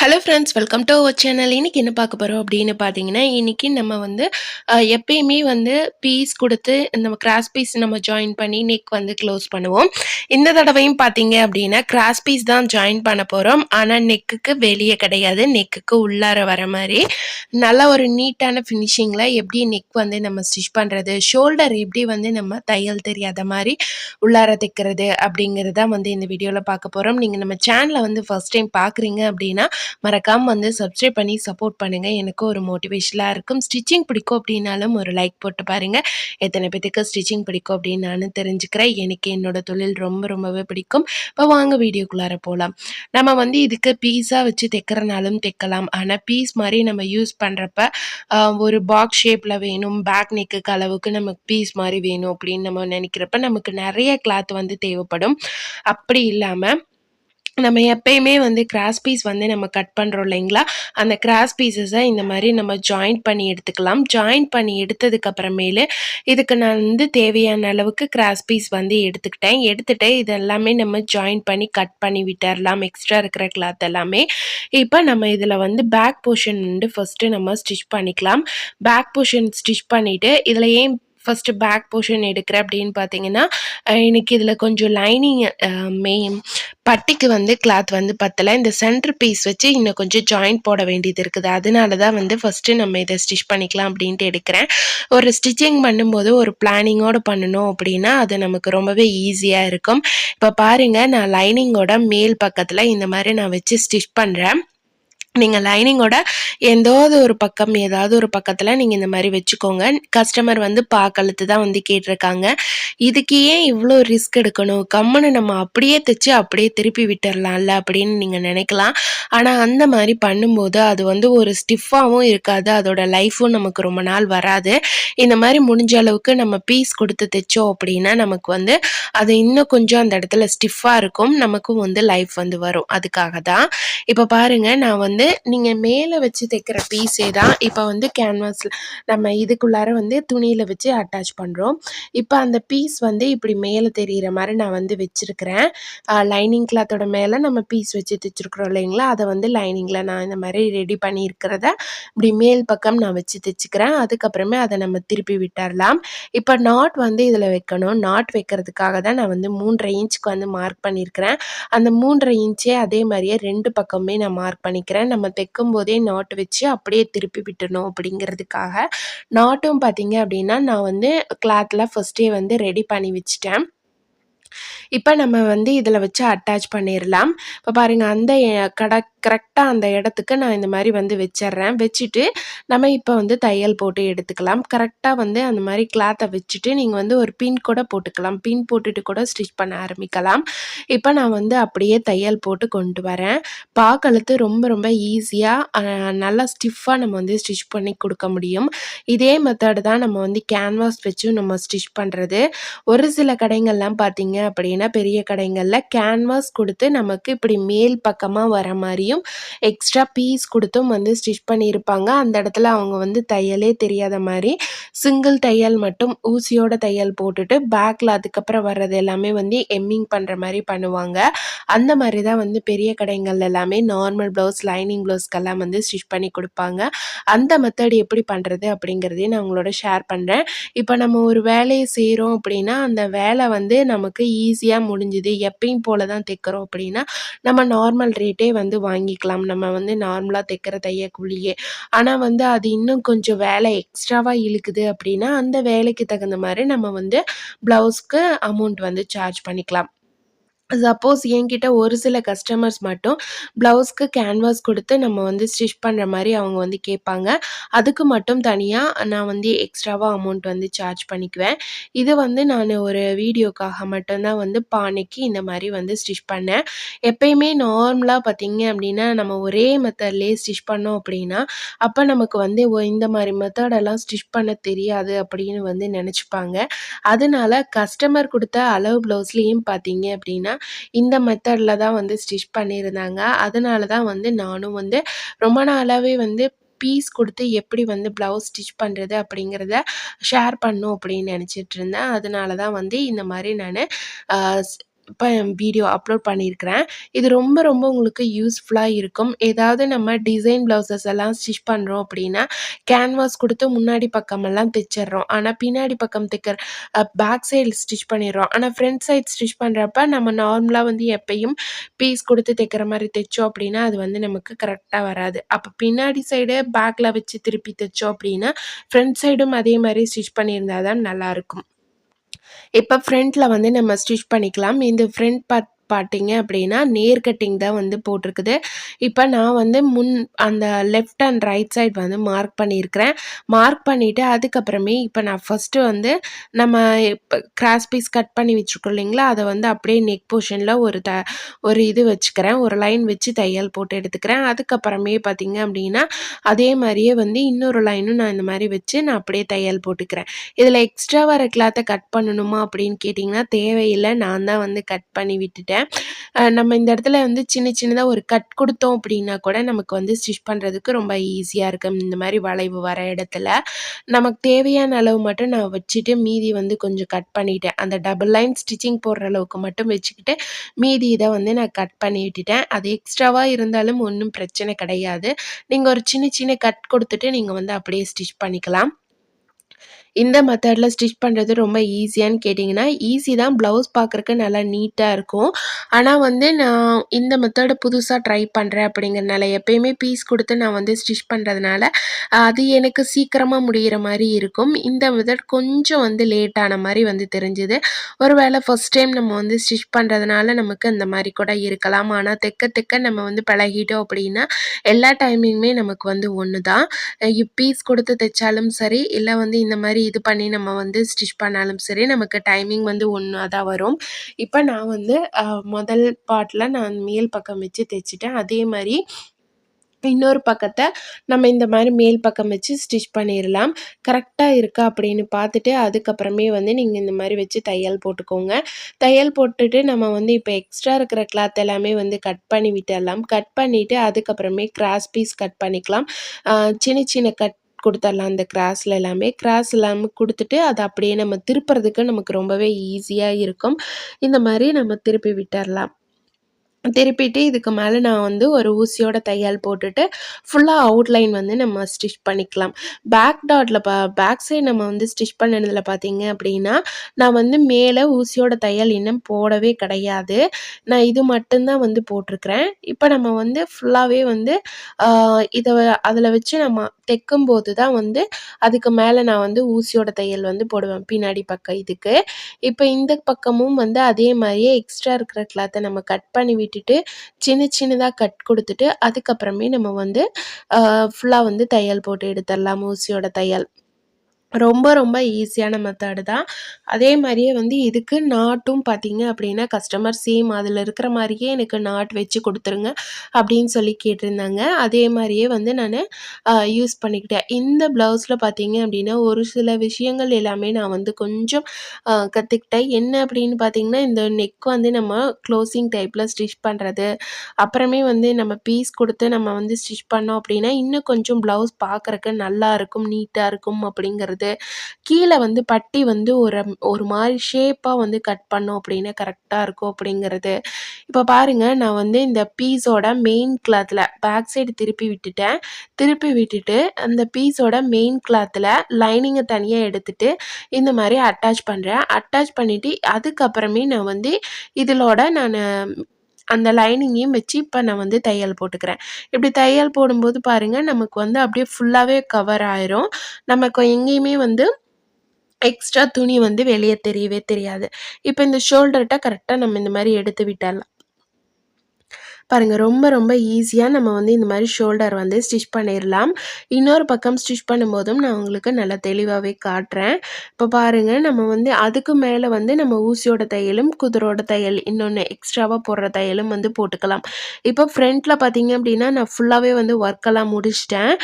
Hello friends welcome to our channel இன்றைக்கி என்ன பார்க்க போகிறோம் அப்படின்னு பார்த்தீங்கன்னா இன்றைக்கி நம்ம வந்து எப்பயுமே வந்து பீஸ் கொடுத்து நம்ம கிராஸ் பீஸ் நம்ம ஜாயின் பண்ணி நெக் வந்து க்ளோஸ் பண்ணுவோம். இந்த தடவையும் பார்த்தீங்க அப்படின்னா கிராஸ் பீஸ் தான் ஜாயின் பண்ண போகிறோம் ஆனால் நெக்குக்கு வெளியே கிடையாது. நெக்குக்கு உள்ளார வர மாதிரி. நல்ல ஒரு நீட்டான ஃபினிஷிங்கில் எப்படி நெக் வந்து நம்ம ஸ்டிச் பண்ணுறது ஷோல்டர் எப்படி வந்து நம்ம தையல் தெரியாத மாதிரி உள்ளார தைக்கிறது தான் வந்து இந்த வீடியோவில் பார்க்க போகிறோம் நீங்கள் நம்ம சேனலை வந்து ஃபர்ஸ்ட் டைம் பார்க்குறீங்க அப்படின்னா மறக்காமல் வந்து சப்ஸ்கிரைப் பண்ணி சப்போர்ட் பண்ணுங்கள் எனக்கு ஒரு மோட்டிவேஷனாக இருக்கும். ஸ்டிச்சிங் பிடிக்கும் அப்படின்னாலும் ஒரு லைக் போட்டு பாருங்கள் எத்தனை பேத்துக்கு ஸ்டிச்சிங் பிடிக்கும் அப்படின்னு நானும் தெரிஞ்சுக்கிறேன். எனக்கு என்னோட தொழில் ரொம்ப ரொம்பவே பிடிக்கும். இப்போ வாங்க வீடியோக்குள்ளார போகலாம் நம்ம வந்து இதுக்கு பீஸாக வச்சு தைக்கிறனாலும் தைக்கலாம். ஆனால் பீஸ் மாதிரி நம்ம யூஸ் பண்ணுறப்ப ஒரு பாக்ஸ் ஷேப்பில் வேணும். பேக் நெக்குக்கு அளவுக்கு நமக்கு பீஸ் மாதிரி வேணும் அப்படின்னு நம்ம நினைக்கிறப்ப நமக்கு நிறைய கிளாத் வந்து தேவைப்படும். அப்படி இல்லாமல் நம்ம எப்பயுமே வந்து கிராஸ் பீஸ் வந்து நம்ம கட் பண்ணுறோம் இல்லைங்களா? அந்த கிராஸ் பீசஸை இந்த மாதிரி நம்ம ஜாயின் பண்ணி எடுத்துக்கலாம். ஜாயின் பண்ணி எடுத்ததுக்கப்புறமேலு இதுக்கு நான் வந்து தேவையான அளவுக்கு கிராஸ் பீஸ் வந்து எடுத்துக்கிட்டேன். எடுத்துகிட்டு இது எல்லாமே நம்ம ஜாயின் பண்ணி கட் பண்ணி விட்டுறலாம். எக்ஸ்ட்ரா இருக்கிற கிளாத் எல்லாமே. இப்போ நம்ம இதில் வந்து பேக் போர்ஷன் வந்து ஃபஸ்ட்டு நம்ம ஸ்டிச் பண்ணிக்கலாம். பேக் போர்ஷன் ஸ்டிச் பண்ணிவிட்டு இதில் ஏன் ஃபஸ்ட்டு பேக் போர்ஷன் எடுக்கிறேன் அப்படின்னு பார்த்தீங்கன்னா எனக்கு இதில் கொஞ்சம் லைனிங் மெயின் பட்டிக்கு வந்து கிளாத் வந்து பத்தலை. இந்த சென்டர் பீஸ் வச்சு இன்னும் கொஞ்சம் ஜாயின் போட வேண்டியது இருக்குது. அதனால தான் வந்து ஃபஸ்ட்டு நம்ம இதை ஸ்டிச் பண்ணிக்கலாம் அப்படின்ட்டு எடுக்கிறேன். ஒரு ஸ்டிச்சிங் பண்ணும்போது ஒரு பிளானிங்கோடு பண்ணணும் அப்படின்னா அது நமக்கு ரொம்பவே ஈஸியாக இருக்கும். இப்போ பாருங்கள் நான் லைனிங்கோட மேல் பக்கத்தில் இந்த மாதிரி நான் வச்சு ஸ்டிச் பண்ணுறேன் நீங்கள் லைனிங்கோட ஏதாவது ஒரு பக்கம் ஏதாவது ஒரு பக்கத்தில் நீங்கள் இந்த மாதிரி வச்சுக்கோங்க. கஸ்டமர் வந்து பாக்கழுத்து தான் வந்து கேட்டிருக்காங்க. இதுக்கு ஏன் இவ்வளோ ரிஸ்க் எடுக்கணும்? கம்முன்னு நம்ம அப்படியே தைச்சு அப்படியே திருப்பி விட்டுடலாம்ல அப்படின்னு நீங்கள் நினைக்கலாம். ஆனால் அந்த மாதிரி பண்ணும்போது அது வந்து ஒரு ஸ்டிஃபாகவும் இருக்காது. அதோட லைஃப்பும் நமக்கு ரொம்ப நாள் வராது. இந்த மாதிரி முடிஞ்ச அளவுக்கு நம்ம பீஸ் கொடுத்து தைச்சோம் அப்படின்னா நமக்கு வந்து அது இன்னும் கொஞ்சம் அந்த இடத்துல ஸ்டிஃபாக இருக்கும். நமக்கும் வந்து லைஃப் வந்து வரும். அதுக்காக தான். இப்போ பாருங்கள் நான் வந்து நீங்கள் மேலே வச்சு தைக்கிற பீஸே தான் இப்போ வந்து கேன்வாஸில் நம்ம இதுக்குள்ளார வந்து துணியில் வச்சு அட்டாச் பண்ணுறோம் இப்போ அந்த பீஸ் வந்து இப்படி மேலே தெரிகிற மாதிரி நான் வந்து வச்சுருக்கிறேன். லைனிங் கிளாத்தோட மேலே நம்ம பீஸ் வச்சு தைச்சிருக்கிறோம் இல்லைங்களா? அதை வந்து லைனிங்கில் நான் இந்த மாதிரி ரெடி பண்ணியிருக்கிறத இப்படி மேல் பக்கம் நான் வச்சு தைச்சிக்கிறேன். அதுக்கப்புறமே அதை நம்ம திருப்பி விட்டுடலாம் இப்போ நாட் வந்து இதில் வைக்கணும். நாட் வைக்கிறதுக்காக தான் நான் வந்து மூன்றரை இன்ச்சுக்கு வந்து மார்க் பண்ணியிருக்கிறேன். அந்த மூன்றரை இன்ச்சே அதே மாதிரியே ரெண்டு பக்கமே நான் மார்க் பண்ணிக்கிறேன். நம்ம தைக்கும் போதே நாட் வச்சு அப்படியே திருப்பி விட்டணும் அப்படிங்கிறதுக்காக. நாட்டும் பார்த்தீங்க அப்படின்னா நான் வந்து கிளாத்தில் ஃபஸ்ட்டே வந்து ரெடி பண்ணி வச்சிட்டேன். இப்போ நம்ம வந்து இதில் வச்சு அட்டாச் பண்ணிடலாம் இப்போ பாருங்கள் அந்த கடை கரெக்டாக அந்த இடத்துக்கு நான் இந்த மாதிரி வந்து வச்சிடுறேன் வச்சுட்டு நம்ம இப்போ வந்து தையல் போட்டு எடுத்துக்கலாம். கரெக்டாக வந்து அந்த மாதிரி கிளாத்தை வச்சுட்டு நீங்கள் வந்து ஒரு பின் கூட போட்டுக்கலாம். பின் போட்டுட்டு கூட ஸ்டிச் பண்ண ஆரம்பிக்கலாம். இப்போ நான் வந்து அப்படியே தையல் போட்டு கொண்டு வரேன். பாக்கழுத்து ரொம்ப ரொம்ப ஈஸியாக நல்லா ஸ்டிஃபாக நம்ம வந்து ஸ்டிச் பண்ணி கொடுக்க முடியும். இதே மெத்தடு தான் நம்ம வந்து கேன்வாஸ் வச்சும் நம்ம ஸ்டிச் பண்ணுறது ஒரு சில கடைங்கள்லாம் பார்த்தீங்க அப்படின்னா பெரிய கடைங்களில் கேன்வாஸ் கொடுத்து நமக்கு இப்படி மேல் பக்கமாக வர மாதிரியும் எக்ஸ்ட்ரா பீஸ் கொடுத்தும் வந்து ஸ்டிச் பண்ணியிருப்பாங்க. அந்த இடத்துல அவங்க வந்து தையலே தெரியாத மாதிரி சிங்கிள் தையல் மட்டும் ஊசியோட தையல் போட்டுட்டு பேக்கில் அதுக்கப்புறம் வர்றது எல்லாமே வந்து எம்மிங் பண்ணுற மாதிரி பண்ணுவாங்க. அந்த மாதிரி தான் வந்து பெரிய கடைகள் எல்லாமே நார்மல் ப்ளவுஸ் லைனிங் ப்ளவுஸ்க்கெல்லாம் வந்து ஸ்டிச் பண்ணி கொடுப்பாங்க. அந்த மெத்தட் எப்படி பண்ணுறது அப்படிங்கிறதையும் நான் உங்களோட ஷேர் பண்ணுறேன் இப்போ நம்ம ஒரு வேலையை செய்கிறோம் அப்படின்னா அந்த வேலை வந்து நமக்கு ஈஸியாக முடிஞ்சுது. எப்பயும் போல தான் தைக்கிறோம் அப்படின்னா நம்ம நார்மல் ரேட்டே வந்து வாங்கிக்கலாம். நம்ம வந்து நார்மலாக தைக்கிற தையக்கூலியே ஆனால் வந்து அது இன்னும் கொஞ்சம் வேலை எக்ஸ்ட்ராவாக இழுக்குது அப்படின்னா அந்த வேலைக்கு தகுந்த மாதிரி நம்ம வந்து ப்ளவுஸ்க்கு அமௌண்ட் வந்து சார்ஜ் பண்ணிக்கலாம். சப்போஸ் என்கிட்ட ஒரு சில கஸ்டமர்ஸ் மட்டும் ப்ளவுஸ்க்கு கேன்வாஸ் கொடுத்து நம்ம வந்து ஸ்டிச் பண்ணுற மாதிரி அவங்க வந்து கேட்பாங்க. அதுக்கு மட்டும் தனியாக நான் வந்து எக்ஸ்ட்ராவாக அமௌண்ட் வந்து சார்ஜ் பண்ணிக்குவேன். இது வந்து நான் ஒரு வீடியோக்காக மட்டும்தான் வந்து பானைக்கு இந்த மாதிரி வந்து ஸ்டிச் பண்ணேன். எப்பயுமே நார்மலாக பார்த்தீங்க அப்படின்னா நம்ம ஒரே மெத்தட்லேயே ஸ்டிச் பண்ணோம் அப்படின்னா அப்போ நமக்கு வந்து இந்த மாதிரி மெத்தடெல்லாம் ஸ்டிச் பண்ண தெரியாது அப்படின்னு வந்து நினச்சிப்பாங்க. அதனால கஸ்டமர் கொடுத்த அளவு ப்ளவுஸ்லேயும் பார்த்தீங்க அப்படின்னா இந்த மெத்தடில் தான் வந்து ஸ்டிச் பண்ணியிருந்தாங்க. அதனால தான் வந்து நானும் வந்து ரொம்ப நாளாகவே வந்து பீஸ் கொடுத்து எப்படி வந்து ப்ளவுஸ் ஸ்டிச் பண்ணுறது அப்படிங்கிறத ஷேர் பண்ணும் அப்படின்னு நினச்சிட்டு இருந்தேன். அதனால தான் வந்து இந்த மாதிரி நான் இப்போ வீடியோ அப்லோட் பண்ணியிருக்கிறேன் இது ரொம்ப ரொம்ப உங்களுக்கு யூஸ்ஃபுல்லாக இருக்கும். ஏதாவது நம்ம டிசைன் ப்ளவுசஸ் எல்லாம் ஸ்டிச் பண்ணுறோம் அப்படின்னா கேன்வாஸ் கொடுத்து முன்னாடி பக்கமெல்லாம் தைச்சிட்றோம். ஆனால் பின்னாடி பக்கம் தைக்கிற பேக் சைடு ஸ்டிச் பண்ணிடுறோம். ஆனால் ஃப்ரண்ட் சைட் ஸ்டிச் பண்ணுறப்ப நம்ம நார்மலாக வந்து எப்பயும் பீஸ் கொடுத்து தைக்கிற மாதிரி தைச்சோம் அப்படின்னா அது வந்து நமக்கு கரெக்டாக வராது. அப்போ பின்னாடி சைடு பேக்கில் வச்சு திருப்பி தைச்சோம் அப்படின்னா ஃப்ரண்ட் சைடும் அதே மாதிரி ஸ்டிச் பண்ணியிருந்தால் தான் நல்லாயிருக்கும் இப்போ ஃப்ரண்ட்டில் வந்து நம்ம ஸ்டிச் பண்ணிக்கலாம். இந்த ஃப்ரண்ட் பார்ட் பார்த்தீங்க அப்படின்னா நேர் கட்டிங் தான் வந்து போட்டிருக்குது. இப்போ நான் வந்து முன் அந்த லெஃப்ட் அண்ட் ரைட் சைட் வந்து மார்க் பண்ணியிருக்கிறேன். மார்க் பண்ணிவிட்டு அதுக்கப்புறமே இப்போ நான் ஃபஸ்ட்டு வந்து நம்ம இப்போ கிராஸ் பீஸ் கட் பண்ணி வச்சுருக்கோம் இல்லைங்களா? அதை வந்து அப்படியே நெக் போர்ஷனில் ஒரு த ஒரு இது வச்சுக்கிறேன். ஒரு லைன் வச்சு தையல் போட்டு எடுத்துக்கிறேன். அதுக்கப்புறமே பார்த்தீங்க அப்படின்னா அதே மாதிரியே வந்து இன்னொரு லைனும் நான் இந்த மாதிரி வச்சு நான் அப்படியே தையல் போட்டுக்கிறேன். இதில் எக்ஸ்ட்ரா வர கிளாத்தை கட் பண்ணணுமா அப்படின்னு கேட்டிங்கன்னா தேவையில்லை. நான் தான் வந்து கட் பண்ணி விட்டுட்டேன். நம்ம இந்த இடத்துல வந்து சின்ன சின்னதாக ஒரு கட் கொடுத்தோம் அப்படின்னா கூட நமக்கு வந்து ஸ்டிச் பண்ணுறதுக்கு ரொம்ப ஈஸியாக இருக்கும். இந்த மாதிரி வளைவு வர இடத்துல நமக்கு தேவையான அளவு மட்டும் நான் வச்சுட்டு மீதி வந்து கொஞ்சம் கட் பண்ணிட்டேன். அந்த டபுள் லைன் ஸ்டிச்சிங் போடுற அளவுக்கு மட்டும் வச்சுக்கிட்டு மீதி இதை வந்து நான் கட் பண்ணி விட்டுட்டேன். அது எக்ஸ்ட்ராவாக இருந்தாலும் ஒன்றும் பிரச்சனை கிடையாது. நீங்கள் ஒரு சின்ன சின்ன கட் கொடுத்துட்டு நீங்கள் வந்து அப்படியே ஸ்டிச் பண்ணிக்கலாம். இந்த மெத்தடில் ஸ்டிச் பண்ணுறது ரொம்ப ஈஸியான்னு கேட்டிங்கன்னா ஈஸி தான். ப்ளவுஸ் பார்க்குறக்கு நல்லா நீட்டாக இருக்கும். ஆனால் வந்து நான் இந்த மெத்தடை புதுசாக ட்ரை பண்ணுறேன் அப்படிங்கிறனால எப்பயுமே பீஸ் கொடுத்து நான் வந்து ஸ்டிச் பண்ணுறதுனால அது எனக்கு சீக்கிரமாக முடிகிற மாதிரி இருக்கும். இந்த மெத்தட் கொஞ்சம் வந்து லேட்டான மாதிரி வந்து தெரிஞ்சுது. ஒரு வேளை ஃபஸ்ட் டைம் நம்ம வந்து ஸ்டிச் பண்ணுறதுனால நமக்கு அந்த மாதிரி கூட இருக்கலாம். ஆனால் தெக்க தெக்க நம்ம வந்து பழகிட்டோம் அப்படின்னா எல்லா டைமிங்குமே நமக்கு வந்து ஒன்று தான் பீஸ் கொடுத்து தைச்சாலும் சரி இல்லை வந்து இந்த மாதிரி மாதிரி இது பண்ணி நம்ம வந்து ஸ்டிச் பண்ணாலும் சரி நமக்கு டைமிங் வந்து ஒன்றா தான் வரும். இப்போ நான் வந்து முதல் பாட்டில் நான் மேல் பக்கம் வச்சு தைச்சிட்டேன். அதே மாதிரி இன்னொரு பக்கத்தை நம்ம இந்த மாதிரி மேல் பக்கம் வச்சு ஸ்டிச் பண்ணிடலாம் கரெக்டாக இருக்கா அப்படின்னு பார்த்துட்டு அதுக்கப்புறமே வந்து நீங்கள் இந்த மாதிரி வச்சு தையல் போட்டுக்கோங்க. தையல் போட்டுட்டு நம்ம வந்து இப்போ எக்ஸ்ட்ரா இருக்கிற கிளாத் எல்லாமே வந்து கட் பண்ணி விட்டுடலாம் கட் பண்ணிவிட்டு அதுக்கப்புறமே கிராஸ் பீஸ் கட் பண்ணிக்கலாம். சின்ன சின்ன கட் கொடுத்துடலாம் அந்த கிராஸில் எல்லாமே. கிராஸ் இல்லாமல் கொடுத்துட்டு அதை அப்படியே நம்ம திருப்புறதுக்கு நமக்கு ரொம்பவே ஈஸியாக இருக்கும். இந்த மாதிரி நம்ம திருப்பி விட்டுடலாம் திருப்பிட்டு இதுக்கு மேலே நான் வந்து ஒரு ஊசியோட தையல் போட்டுட்டு ஃபுல்லாக அவுட்லைன் வந்து நம்ம ஸ்டிச் பண்ணிக்கலாம். பேக் டாட்டில் பா பேக் சைடு நம்ம வந்து ஸ்டிச் பண்ணதில் பார்த்தீங்க அப்படின்னா நான் வந்து மேலே ஊசியோட தையல் இன்னும் போடவே கிடையாது. நான் இது மட்டும்தான் வந்து போட்டிருக்கிறேன். இப்போ நம்ம வந்து ஃபுல்லாகவே வந்து இதை அதில் வச்சு நம்ம தைக்கும்போது தான் வந்து அதுக்கு மேலே நான் வந்து ஊசியோட தையல் வந்து போடுவேன் பின்னாடி பக்கம் இதுக்கு. இப்போ இந்த பக்கமும் வந்து அதே மாதிரியே எக்ஸ்ட்ரா இருக்கிற கிளாத்தை நம்ம கட் பண்ணி விட்டுட்டு சின்ன சின்னதாக கட் கொடுத்துட்டு அதுக்கப்புறமே நம்ம வந்து ஃபுல்லாக வந்து தையல் போட்டு எடுத்துடலாம் ஊசியோட தையல். ரொம்ப ரொம்ப ஈஸியான மெத்தடு தான். அதே மாதிரியே வந்து இதுக்கு நாட்டும் பார்த்தீங்க அப்படின்னா கஸ்டமர் சேம் அதில் இருக்கிற மாதிரியே எனக்கு நாட் வச்சு கொடுத்துருங்க அப்படின்னு சொல்லி கேட்டிருந்தாங்க. அதே மாதிரியே வந்து நான் யூஸ் பண்ணிக்கிட்டேன். இந்த ப்ளவுஸில் பார்த்தீங்க அப்படின்னா ஒரு சில விஷயங்கள் எல்லாமே நான் வந்து கொஞ்சம் கற்றுக்கிட்டேன் என்ன அப்படின்னு பார்த்தீங்கன்னா இந்த நெக் வந்து நம்ம க்ளோசிங் டைப்பில் ஸ்டிச் பண்ணுறது அப்புறமே வந்து நம்ம பீஸ் கொடுத்து நம்ம வந்து ஸ்டிச் பண்ணோம் அப்படின்னா இன்னும் கொஞ்சம் ப்ளவுஸ் பார்க்குறக்கு நல்லா இருக்கும் நீட்டாக இருக்கும் அப்படிங்கிறது வருது கீழே வந்து பட்டி வந்து ஒரு ஒரு மாதிரி ஷேப்பாக வந்து கட் பண்ணோம் அப்படின்னா கரெக்டாக இருக்கும் அப்படிங்கிறது. இப்போ பாருங்கள் நான் வந்து இந்த பீஸோட மெயின் கிளாத்தில் பேக் சைடு திருப்பி விட்டுட்டேன். திருப்பி விட்டுட்டு அந்த பீஸோட மெயின் கிளாத்தில் லைனிங்கை தனியாக எடுத்துட்டு இந்த மாதிரி அட்டாச் பண்ணுறேன் அட்டாச் பண்ணிவிட்டு அதுக்கப்புறமே நான் வந்து இதிலோட நான் அந்த லைனிங்கையும் வச்சு இப்போ நான் வந்து தையல் போட்டுக்கிறேன். இப்படி தையல் போடும்போது பாருங்கள் நமக்கு வந்து அப்படியே ஃபுல்லாகவே கவர் ஆயிரும். நமக்கு எங்கேயுமே வந்து எக்ஸ்ட்ரா துணி வந்து வெளியே தெரியவே தெரியாது. இப்போ இந்த ஷோல்டர்கிட்ட கரெக்டாக நம்ம இந்த மாதிரி எடுத்து விட்டுடலாம் பாருங்கள் ரொம்ப ரொம்ப ஈஸியாக நம்ம வந்து இந்த மாதிரி ஷோல்டர் வந்து ஸ்டிச் பண்ணிடலாம் இன்னொரு பக்கம் ஸ்டிச் பண்ணும்போதும் நான் உங்களுக்கு நல்லா தெளிவாகவே காட்டுறேன். இப்போ பாருங்கள் நம்ம வந்து அதுக்கு மேலே வந்து நம்ம ஊசியோட தையலும் குதிரோட தையல் இன்னொன்று எக்ஸ்ட்ராவாக போடுற தையலும் வந்து போட்டுக்கலாம். இப்போ ஃப்ரண்ட்டில் பார்த்தீங்க அப்படின்னா நான் ஃபுல்லாகவே வந்து ஒர்க்கெல்லாம் முடிச்சிட்டேன்.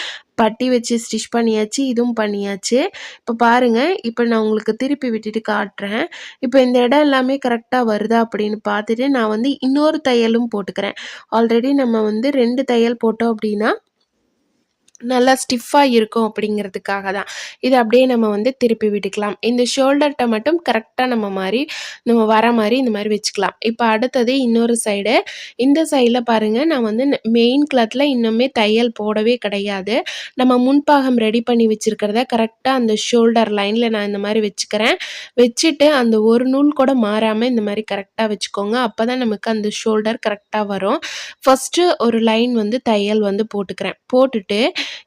பட்டி வச்சு ஸ்டிச் பண்ணியாச்சு இதுவும் பண்ணியாச்சு. இப்போ பாருங்கள் இப்போ நான் உங்களுக்கு திருப்பி விட்டுட்டு காட்டுறேன். இப்போ இந்த இடம் எல்லாமே கரெக்டாக வருதா அப்படின்னு பார்த்துட்டு நான் வந்து இன்னொரு தையலும் போட்டுக்கிறேன். ஆல்ரெடி நம்ம வந்து ரெண்டு தையல் போட்டோம் அப்படின்னா நல்லா ஸ்டிஃபாக இருக்கும் அப்படிங்கிறதுக்காக தான். இதை அப்படியே நம்ம வந்து திருப்பி விட்டுக்கலாம். இந்த ஷோல்டர்கிட்ட மட்டும் கரெக்டாக நம்ம மாதிரி நம்ம வர மாதிரி இந்த மாதிரி வச்சுக்கலாம். இப்போ அடுத்தது இன்னொரு சைடு இந்த சைடில் பாருங்கள் நான் வந்து மெயின் கிளாத்தில் இன்னுமே தையல் போடவே கிடையாது. நம்ம முன்பாகம் ரெடி பண்ணி வச்சுருக்கிறத கரெக்டாக அந்த ஷோல்டர் லைனில் நான் இந்த மாதிரி வச்சுக்கிறேன். வச்சுட்டு அந்த ஒரு நூல் கூட மாறாமல் இந்த மாதிரி கரெக்டாக வச்சுக்கோங்க. அப்போ தான் நமக்கு அந்த ஷோல்டர் கரெக்டாக வரும். ஃபஸ்ட்டு ஒரு லைன் வந்து தையல் வந்து போட்டுக்கிறேன். போட்டுட்டு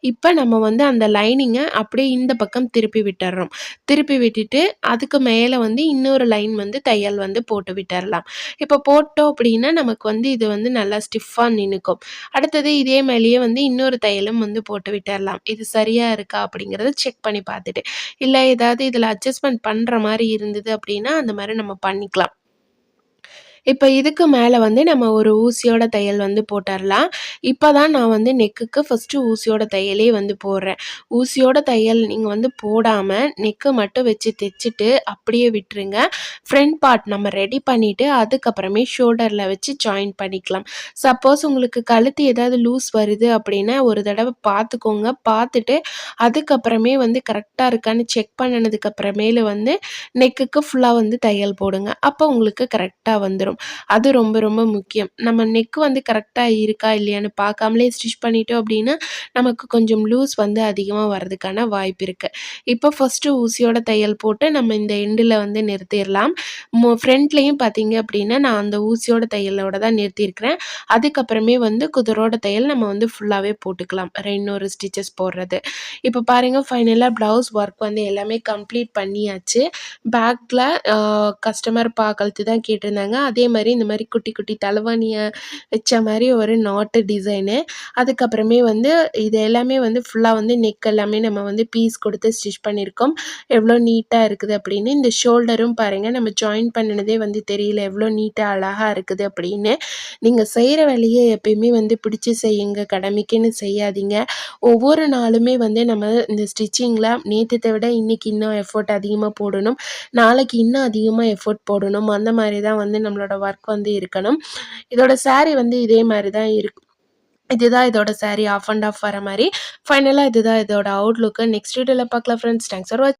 இப்போ நம்ம வந்து அந்த லைனிங்கை அப்படியே இந்த பக்கம் திருப்பி விட்டுறோம். திருப்பி விட்டுட்டு அதுக்கு மேலே வந்து இன்னொரு லைன் வந்து தையல் வந்து போட்டு விட்டுறலாம். இப்போ போட்டோம் அப்படின்னா நமக்கு வந்து இது வந்து நல்லா ஸ்டிஃபாக நின்றுக்கும் அடுத்தது இதே மேலேயே வந்து இன்னொரு தையலும் வந்து போட்டு விட்டுறலாம். இது சரியாக இருக்கா அப்படிங்கிறத செக் பண்ணி பார்த்துட்டு. இல்லை ஏதாவது இதில் அட்ஜஸ்ட்மெண்ட் பண்ணுற மாதிரி இருந்தது அப்படின்னா அந்த மாதிரி நம்ம பண்ணிக்கலாம். இப்போ இதுக்கு மேலே வந்து நம்ம ஒரு ஊசியோட தையல் வந்து போட்டுடலாம் இப்போ தான் நான் வந்து நெக்குக்கு ஃபஸ்ட்டு ஊசியோட தையலே வந்து போடுறேன். ஊசியோட தையல் நீங்கள் வந்து போடாமல் நெக்கு மட்டும் வச்சு தைச்சிட்டு அப்படியே விட்டுருங்க. ஃப்ரண்ட் பார்ட் நம்ம ரெடி பண்ணிவிட்டு அதுக்கப்புறமே ஷோல்டரில் வச்சு ஜாயின் பண்ணிக்கலாம். சப்போஸ் உங்களுக்கு கழுத்து ஏதாவது லூஸ் வருது அப்படின்னா ஒரு தடவை பார்த்துக்கோங்க பார்த்துட்டு அதுக்கப்புறமே வந்து கரெக்டாக இருக்கான்னு செக் பண்ணினதுக்கப்புறமேலு வந்து நெக்குக்கு ஃபுல்லாக வந்து தையல் போடுங்க. அப்போ உங்களுக்கு கரெக்டாக வந்துடும் அது ரொம்ப ரொம்ப முக்கியம். நம்ம நெக் வந்து கரெக்டாக இருக்கா இல்லையான்னு பார்க்காமலே ஸ்டிச் பண்ணிட்டோம் அப்படின்னா நமக்கு கொஞ்சம் லூஸ் வந்து அதிகமாக வர்றதுக்கான வாய்ப்பு இருக்குது இப்போ ஃபஸ்ட்டு ஊசியோட தையல் போட்டு நம்ம இந்த எண்டில் வந்து நிறுத்திடலாம். ஃப்ரண்ட்லேயும் பார்த்தீங்க அப்படின்னா நான் அந்த ஊசியோட தையலோட தான் நிறுத்தியிருக்கிறேன். அதுக்கப்புறமே வந்து குதிரோட தையல் நம்ம வந்து ஃபுல்லாகவே போட்டுக்கலாம். இன்னொரு ஸ்டிச்சஸ் போடுறது. இப்போ பாருங்கள் ஃபைனலாக ப்ளவுஸ் ஒர்க் வந்து எல்லாமே கம்ப்ளீட் பண்ணியாச்சு. பேக்கில் கஸ்டமர் பார்க்கறது தான் கேட்டிருந்தாங்க. அதே அதே மாதிரி இந்த மாதிரி குட்டி குட்டி தலைவாணியை வச்ச மாதிரி ஒரு நாட்டு டிசைனு அதுக்கப்புறமே வந்து இது எல்லாமே வந்து ஃபுல்லாக வந்து நெக் எல்லாமே நம்ம வந்து பீஸ் கொடுத்து ஸ்டிச் பண்ணியிருக்கோம். எவ்வளோ நீட்டாக இருக்குது அப்படின்னு. இந்த ஷோல்டரும் பாருங்கள் நம்ம ஜாயின் பண்ணினதே வந்து தெரியல எவ்வளோ நீட்டாக அழகாக இருக்குது அப்படின்னு. நீங்கள் செய்கிற வேலையை எப்பயுமே வந்து பிடிச்சி செய்யுங்க கடமைக்குன்னு செய்யாதீங்க. ஒவ்வொரு நாளுமே வந்து நம்ம இந்த ஸ்டிச்சிங்கில் நேற்றத்தை விட இன்றைக்கி இன்னும் எஃபோர்ட் அதிகமாக போடணும். நாளைக்கு இன்னும் அதிகமாக எஃபோர்ட் போடணும். அந்த மாதிரி தான் வந்து நம்மளோட ஒர்க் வந்து இருக்கணும். இதோட சாரீ வந்து இதே மாதிரி தான் இருக்கும் இதுதான் இதோட சாரீ ஆஃப் அண்ட் ஆஃப் வர மாதிரி. ஃபைனலாக இதுதான் இதோட அவுட்லுக்கு நெக்ஸ்ட் வீடியோவில் பார்க்கலாம் ஃப்ரெண்ட்ஸ் தேங்க்ஸ் ஃபார் வாட்ச்